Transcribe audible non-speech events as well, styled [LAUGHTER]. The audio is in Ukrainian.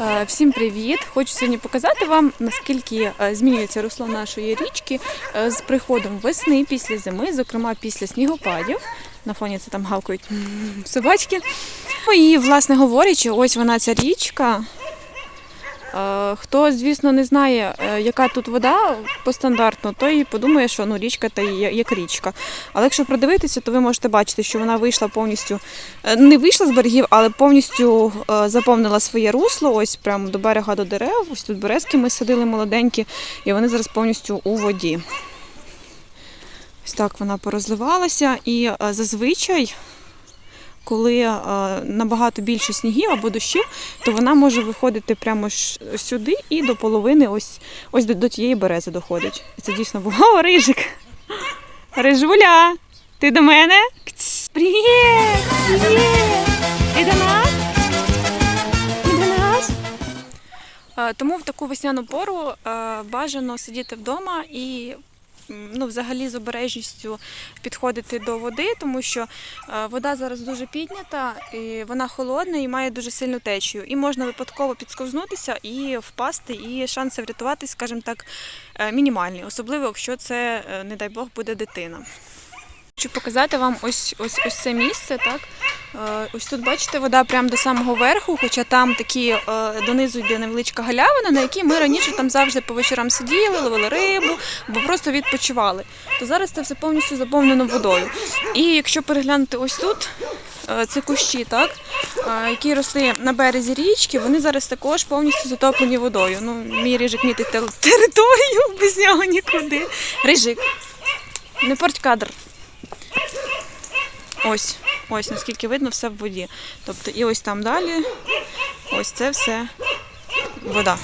Е, Всім привіт! Хочу сьогодні показати вам, наскільки е, змінюється русло нашої річки е, з приходом весни після зими, зокрема після снігопадів. На фоні це там гавкають собачки. Ну І, власне говорячи, ось вона ця річка. Хто, звісно, не знає, е, яка тут вода по стандартну, той подумає, що ну, річка та як річка. Але якщо придивитися, то ви можете бачити, що вона вийшла повністю, е, не вийшла з берегів, але повністю е, заповнила своє русло, ось прямо до берега до дерев. Ось тут березки ми садили молоденькі, і вони зараз повністю у воді. Ось так вона порозливалася. І зазвичай, коли е, набагато більше снігів або дощів, то вона може виходити прямо сюди і до половини, ось, ось до, до тієї берези доходить. І це дійсно було О, рижик. Рижуля, ти до мене? Привіт! Привіт! Ти до нас? Ти до нас? Е, Тому в таку весняну пору е, бажано сидіти вдома і ну, взагалі з обережністю підходити до води, тому що е, вода зараз дуже піднята, і вона холодна і має дуже сильну течію. І можна випадково підсковзнутися і впасти, і шанси врятуватись, скажімо так, е, мінімальні, особливо якщо це, е, не дай Бог, буде дитина. Хочу показати вам ось, ось, ось це місце. Так? Е, Ось тут бачите, вода прямо до самого верху, хоча там такі е, донизу йде невеличка галявина, на якій ми раніше там завжди по вечорам сиділи, ловили рибу або просто відпочивали. То зараз це все повністю заповнено водою. І якщо переглянути ось тут, е, це кущі, так, які росли на березі річки, вони зараз також повністю затоплені водою. Ну, мій рижик мітить територію, [LAUGHS] без нього нікуди. Рижик, не порть кадр. Ось, ось наскільки видно, все в воді. Тобто і ось там далі, ось це все вода.